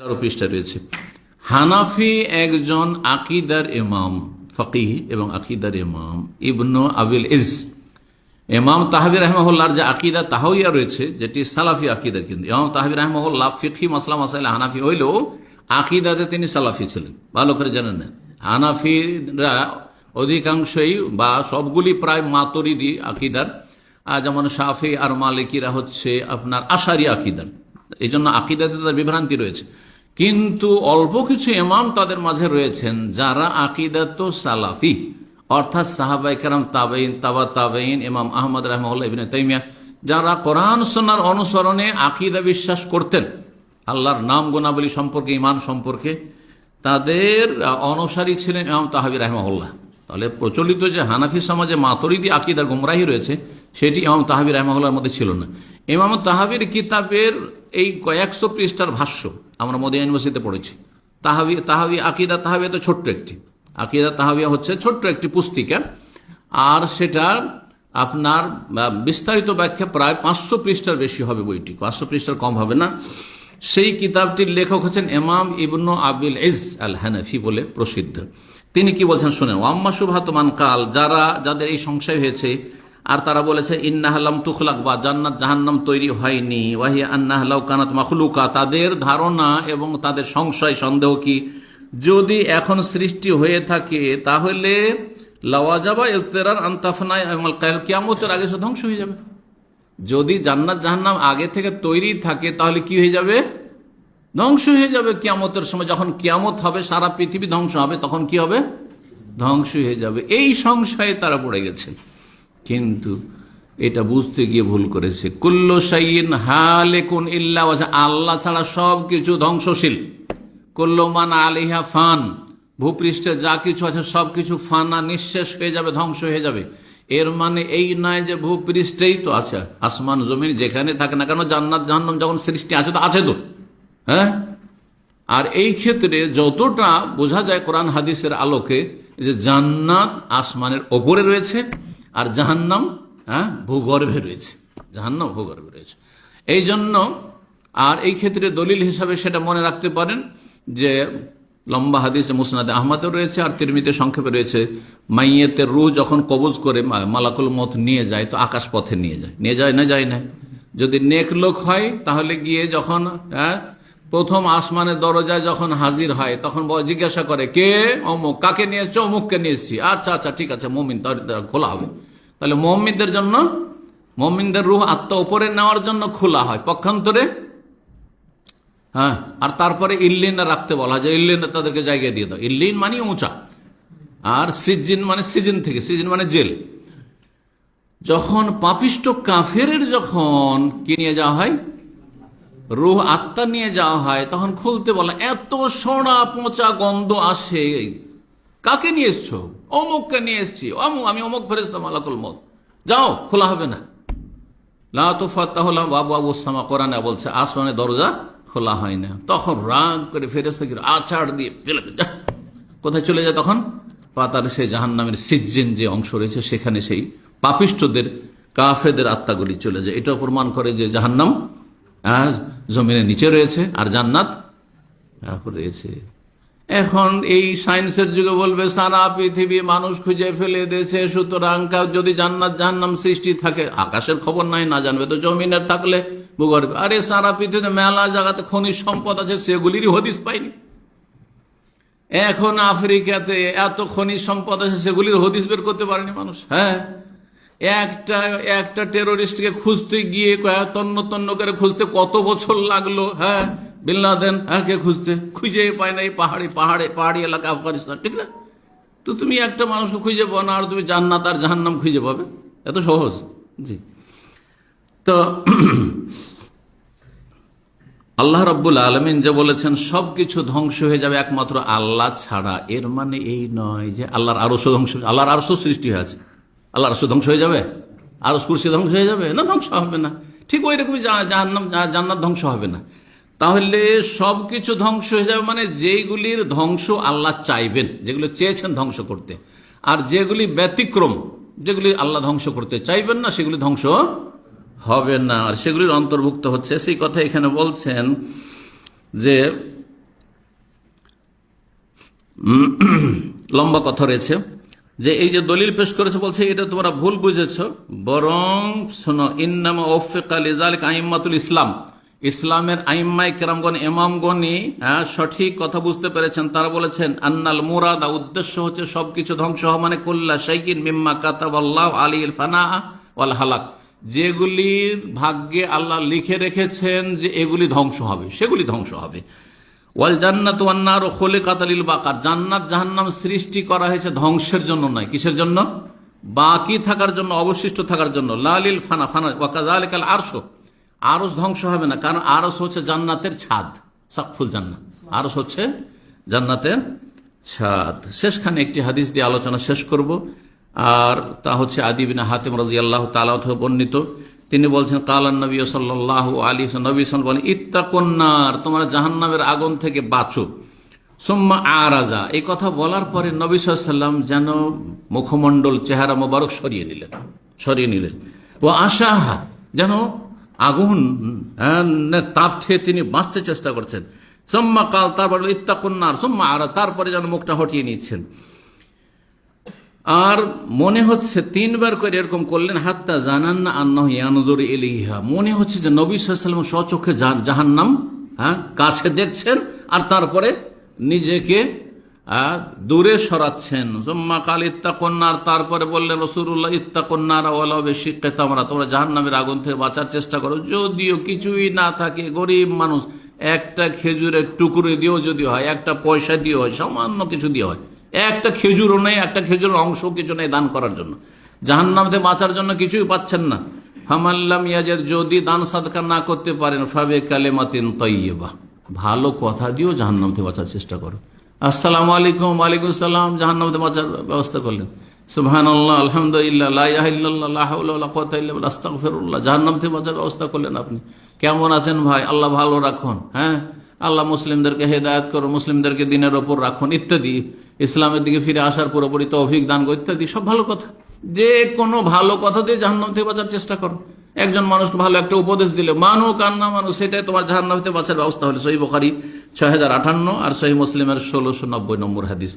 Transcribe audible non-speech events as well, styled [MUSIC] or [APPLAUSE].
এগারো পৃষ্ঠা রয়েছে। হানাফি একজন আকিদার ইমাম, ফকিহ এবং আকিদার ইমাম। ইবনু আবিল ইজ। ইমাম তাহাবি রহমহল্লার যে আকিদা তাহাইয়া রয়েছে, যেটি সালাফি আকিদার কিন্তু। ইমাম তাহাবি রহমহল্লা ফিকি মাসলা মাসাইল হানাফি হইলেও আকিদাতে তিনি সালাফি ছিলেন। ভালো করে জানেন না। হানাফিরা অধিকাংশই বা সবগুলি প্রায় মাতরিদি আকিদার। যেমন শাফি আর মালিকিরা হচ্ছে আপনার আশারি আকিদার। এই জন্য আকিদাতে তার বিভ্রান্তি রয়েছে। কিন্তু অল্প কিছু ইমাম তাদের মাঝে রয়েছেন, যারা আকিদাত সালাফি, অর্থাৎ সাহাবাই কারাম তাবেইন তাবা তাবেইন ইমাম আহমদ ইবিন তাইমিয়া, যারা কোরআন সোনার অনুসরণে আকিদা বিশ্বাস করতেন, আল্লাহর নাম গুণাবলী সম্পর্কে ইমান সম্পর্কে, তাদের অনুসারী ছিলেন ইমাম তাহাবি রহমাউল্লাহ তাহলে প্রচলিত যে হানাফি সমাজে মাতরিদি আকিদার গুমরাহি রয়েছে, সেটি ইমাম তাহাবি রহমাউল্লাহর মধ্যে ছিল না। ইমাম তাহাবির কিতাবের এই কয়েকশো পৃষ্ঠার ভাষ্য আমরা মোদী ইউনিভার্সিটিতে পড়েছি। তাহাবি তাহাবি আকিদা তাহাবিয়া তো ছোট্ট একটি। আকিদা তাহাবিয়া হচ্ছে ছোট্ট একটি পুস্তিকা। আর সেটা আপনার বিস্তারিত ব্যাখ্যা প্রায় পাঁচশো পৃষ্ঠার বেশি হবে বইটি। পাঁচশো পৃষ্ঠার কম হবে না। সেই কিতাবটির লেখক হচ্ছেন এমাম ইবনু আবিল ইজ আল হানাফি বলে প্রসিদ্ধ। তিনি কি বলছেন? শোনেন, ওয়াম্মা সুভাতমান কাল, যারা, যাদের এই সংশয় হয়েছে আর তারা বলেছে ইন্নাহালাম তুখলাক বা জান্নাত জাহান্নাম তৈরি হয়নি। ওয়াহিয়া আন্নাহলাউ কানাত মাখলুকা। তাদের ধারণা এবং তাদের সংশয়, সন্দেহ কি? যদি এখন সৃষ্টি হয়ে থাকে, তাহলে লওয়াজাবা ইলতেরার আন্তাফনায় কিয়ামতের আগে সে ধ্বংস হয়ে যাবে। যদি জান্নাত জাহান্নাম আগে থেকে তৈরি থাকে, তাহলে কি হয়ে যাবে? ধ্বংস হয়ে যাবে কিয়ামতের সময়। যখন কিয়ামত হবে, সারা পৃথিবী ধ্বংস হবে, তখন কি হবে? ধ্বংস হয়ে যাবে। এই সংশয়ে তারা পড়ে গেছে। কিন্তু এটা বুঝতে গিয়ে ভুল করেছে। কুল্লো সাইন হালেকুন ইল্লা আল্লাহ ছাড়া সব কিছু ধ্বংসশীল কুল্লমান আলিহা ফান, ভূপৃষ্ঠে যা কিছু আছে সব কিছু ফানা নিঃশেষ হয়ে যাবে, ধ্বংস হয়ে যাবে। এর মানে এই নয় যে ভূপৃষ্ঠেই তো আছে, আসমান, জমিন, যেখানে থাকে না কেন, জান্নাত, জাহান্নাম যখন সৃষ্টি আছে তো আছে তো। হ্যাঁ? আর এই ক্ষেত্রে যতটা বোঝা যায় কোরআন হাদিসের আলোকে, যে জান্নাত আসমানের ওপরে রয়েছে আর জাহান্নাম হ্যাঁ ভূগর্ভে রয়েছে। জাহান্নাম, ভূগর্ভে রয়েছে। এই জন্য আর এই ক্ষেত্রে দলিল হিসাবে সেটা মনে রাখতে পারেন যে লম্বা হাদিসে মুসনাদে আহমদও রয়েছে আর তিরমিতে সংক্ষেপে রয়েছে, মাইয়েতের রু যখন কবজ করে মালাকুল মত নিয়ে যায়, তো আকাশ পথে নিয়ে যায়। নিয়ে যায় না যায় না। যদি নেক লোক হয়, তাহলে গিয়ে যখন হ্যাঁ প্রথম আসমানের দরজায় যখন হাজির হয়, তখন জিজ্ঞাসা করে, কে? অমুক। কাকে নিয়ে এসছো অমুককে নিয়ে এসছি। আচ্ছা আচ্ছা ঠিক আছে, মমিন খোলা হবে। তাহলে মমিনদের জন্য, মমিনদের রুহ আত্মা উপরে নেওয়ার জন্য খোলা হয়, পক্ষান্তরে। হ্যাঁ আর তারপরে ইল্লিনা রাখতে বলা হয়, যে ইল্লিনা তাদেরকে জায়গায় দিয়ে দাও। ইল্লিন মানে উঁচা, আর সিজিন মানে সিজন থেকে, সিজন মানে জেল। যখন পাপিষ্ট কাফেরের যখন কি নিয়ে যাওয়া হয়? রুহ আত্মা নিয়ে যাওয়া হয়, তখন খুলতে বলা, এত সোনা পচা গন্ধ আসে কাকে নিয়ে এসছো? অমুককে নিয়ে এসছি, অমুক, আমি অমুক ফেরেস্তা মালাকুল মত যাও, খোলা হবে না। লাফাত্তাহলাম বাবু আবু সামা কোরআনে বলছে, আসমানের দরজা খোলা হয় না। তখন রাগ করে ফেরেস্তা কি আছাড় দিয়ে ফেলে। কোথায় চলে যায় তখন? পাতার সেই জাহান নামের সিজ্জিন যে অংশ রয়েছে, সেখানে সেই পাপিষ্টদের কাফেদের আত্মাগুলি চলে যায়। এটা প্রমাণ করে যে জাহান্নাম জমিনের নিচে রয়েছে আর জান্নাত রয়েছে। এখন এই সায়েন্সের যুগে বলবে, সারা পৃথিবী মানুষ খুঁজে ফেলে দিয়েছে, সুতরাং যদি জান্নাত জাহান্নাম সৃষ্টি থাকে, আকাশের খবর নাই, না জানবে তো জমিনের থাকলে ভূগর্ভে। আরে সারা পৃথিবীতে মেলা জায়গাতে খনিজ সম্পদ আছে, সেগুলিরই হদিস পাইনি। এখন আফ্রিকাতে এত খনিজ সম্পদ আছে, সেগুলির হদিস বের করতে পারেনি মানুষ। হ্যাঁ একটা একটা টেরোরিস্টকে খুঁজতে গিয়ে তন্ন তন্ন করে খুঁজতে কত বছর লাগল? হ্যাঁ বিল্লাদেন হ্যাঁ কে খুঁজতে? খুঁজে পায় না এই পাহাড়ি, পাহাড়ে, পাহাড়ি এলাকা আফগানিস্তান, ঠিক না? তো তুমি একটা মানুষকে খুঁজে পাও না, আর তুমি জান্নাত আর জাহান্নাম খুঁজে পাবে? এত সহজ। জি। তো [CLEARS THROAT] আল্লাহ রব্বুল আলমিন যে বলেছেন, সবকিছু ধ্বংস হয়ে যাবে একমাত্র আল্লাহ ছাড়া। এর মানে এই নয় যে আল্লাহর আরস ধ্বংস, আল্লাহর আরস সৃষ্টি হয়েছে আল্লাহর আরস ধ্বংস হয়ে যাবে? আরস কুরসি ধ্বংস হয়ে যাবে? না, ধ্বংস হবে না। ঠিক ওই রকমই জান্নাত ধ্বংস হবে না। তাহলে সব কিছু ধ্বংস হয়ে যাবে মানে যেইগুলির ধ্বংস আল্লাহ চাইবেন, যেগুলো চেয়েছেন ধ্বংস করতে। আর যেগুলি ব্যতিক্রম, যেগুলি আল্লাহ ধ্বংস করতে চাইবেন না, সেগুলি ধ্বংস হবে না। আর সেগুলির অন্তর্ভুক্ত হচ্ছে, সেই কথা এখানে বলছেন যে লম্বা কথা রয়েছে। যে এই যে দলিল পেশ করেছে বলছে এটা তোমরা ভুল বুঝেছ। বরং শোনো ইন্নামা ওফেক আলিজালিক আইম্মাতুল ইসলাম। ইসলামের আইম্মাই কেরামগণ এমামগণই হ্যাঁ, সঠিক কথা বুঝতে পেরেছেন। তারা বলেছেন আন্নাল মুরাদা উদ্দেশ্য হচ্ছে সবকিছু ধ্বংস হওয়া মানে কুল্লা শাইকিন মিম্মা কাতাবাল্লাহ আলী ফানা ওয়াল হালাক। যেগুলির ভাগ্যে আল্লাহ লিখে রেখেছেন যে এগুলি ধ্বংস হবে সেগুলি ধ্বংস হবে। ওয়াল জান্নাত ওয়ান্নার ও খোলে কাতালিল বাকার। জান্নাত জাহান্নাম সৃষ্টি করা হয়েছে ধ্বংসের জন্য নয়। কিসের জন্য? বাকি থাকার জন্য, অবশিষ্ট থাকার জন্য। লালিল ফানা ফানা ওয়াকাজালিকাল আরশ। আরস ধ্বংস হবে না, কারণ আরস হচ্ছে জান্নাতের ছাদ, সাকফুল জান্নাত। আরস হচ্ছে জান্নাতের ছাদ। শেষখানে একটি হাদিস দিয়ে আলোচনা শেষ করব। আর তা হচ্ছে আদিবিনা হাতিম রাজি আল্লাহ তালা বর্ণিত। তিনি বলছেন কালান নবী সাল্লাহ আলী নবী সাল বলেন ইত্তাকন্যার তোমরা জাহান্নামের আগুন থেকে বাঁচো। সুম্মা আরাজা। এই কথা বলার পরে নবী সাল্লাম যেন মুখমণ্ডল চেহারা মোবারক সরিয়ে নিলেন সরিয়ে নিলেন। ও আশাহা যেন আগুন আহ, তাপ খেয়ে তিনি বাঁচতে চেষ্টা করছেন। সোম্মা কাল তারপর ইত্তাকন্যার সোম্মা আরা তারপরে যেন মুখটা হটিয়ে নিচ্ছেন। আর মনে হচ্ছে তিনবার করে এরকম করলেন, হাত্তা জানান না আন্না ইয়ানজর এলিহা মনে হচ্ছে যে নবী সাল্লাম স্বচক্ষে জাহান্নাম হ্যাঁ কাছে দেখছেন আর তারপরে নিজেকে দূরে সরাচ্ছেন। জম্মা কাল ইত্তাকন্যার তারপরে বললেন রসুল্লাহ ইত্তাকন্যার ওলা বেশি তোমরা? তোমরা জাহান্নামের আগুন থেকে বাঁচার চেষ্টা করো। যদিও কিছুই না থাকে, গরিব মানুষ, একটা খেজুরের টুকরো দিয়েও যদি হয়, একটা পয়সা দিয়ে হয়, সামান্য কিছু দিয়ে হয় একটা খেজুরও নেই, একটা খেজুরের অংশ কিছু নেই দান করার জন্য। জাহান্নাম থেকে বাঁচার জন্য কিছুই পাচ্ছেন না। ফামাল্লাম ইয়াজের যদি দান সাদকা না করতে পারেন, ফাবে কালেমাতিন তৈবা ভালো কথা দিয়েও জাহান্নাম থেকে বাঁচার চেষ্টা করো। আসসালামু আলাইকুম, ওয়ালাইকুম সালাম জাহান্নাম থেকে বাঁচার ব্যবস্থা করলেন। সুবহান আল্লাহ আলহামদুলিল্লাহ বাঁচার ব্যবস্থা করলেন আপনি। কেমন আছেন ভাই? আল্লাহ ভালো রাখুন হ্যাঁ? আল্লাহ মুসলিমদেরকে হেদায়ত করো, মুসলিমদেরকে দিনের ওপর রাখুন ইত্যাদি। ইসলামের দিকে ফিরে আসার পুরোপুরি তৌফিক দান করো, ইত্যাদি, সব ভালো কথা। যে কোনো ভালো কথা দিয়ে জাহান্নাম থেকে বাঁচার চেষ্টা করো। একজন মানুষকে ভালো একটা উপদেশ দিলে, মানু কান্না মানুষ সেটাই তোমার জাহান্নাম থেকে বাঁচার ব্যবস্থা হলো। সহি বোখারি ছয় হাজার আটান্ন আর সহি মুসলিমের ষোলোশো নব্বই নম্বর হাদিস।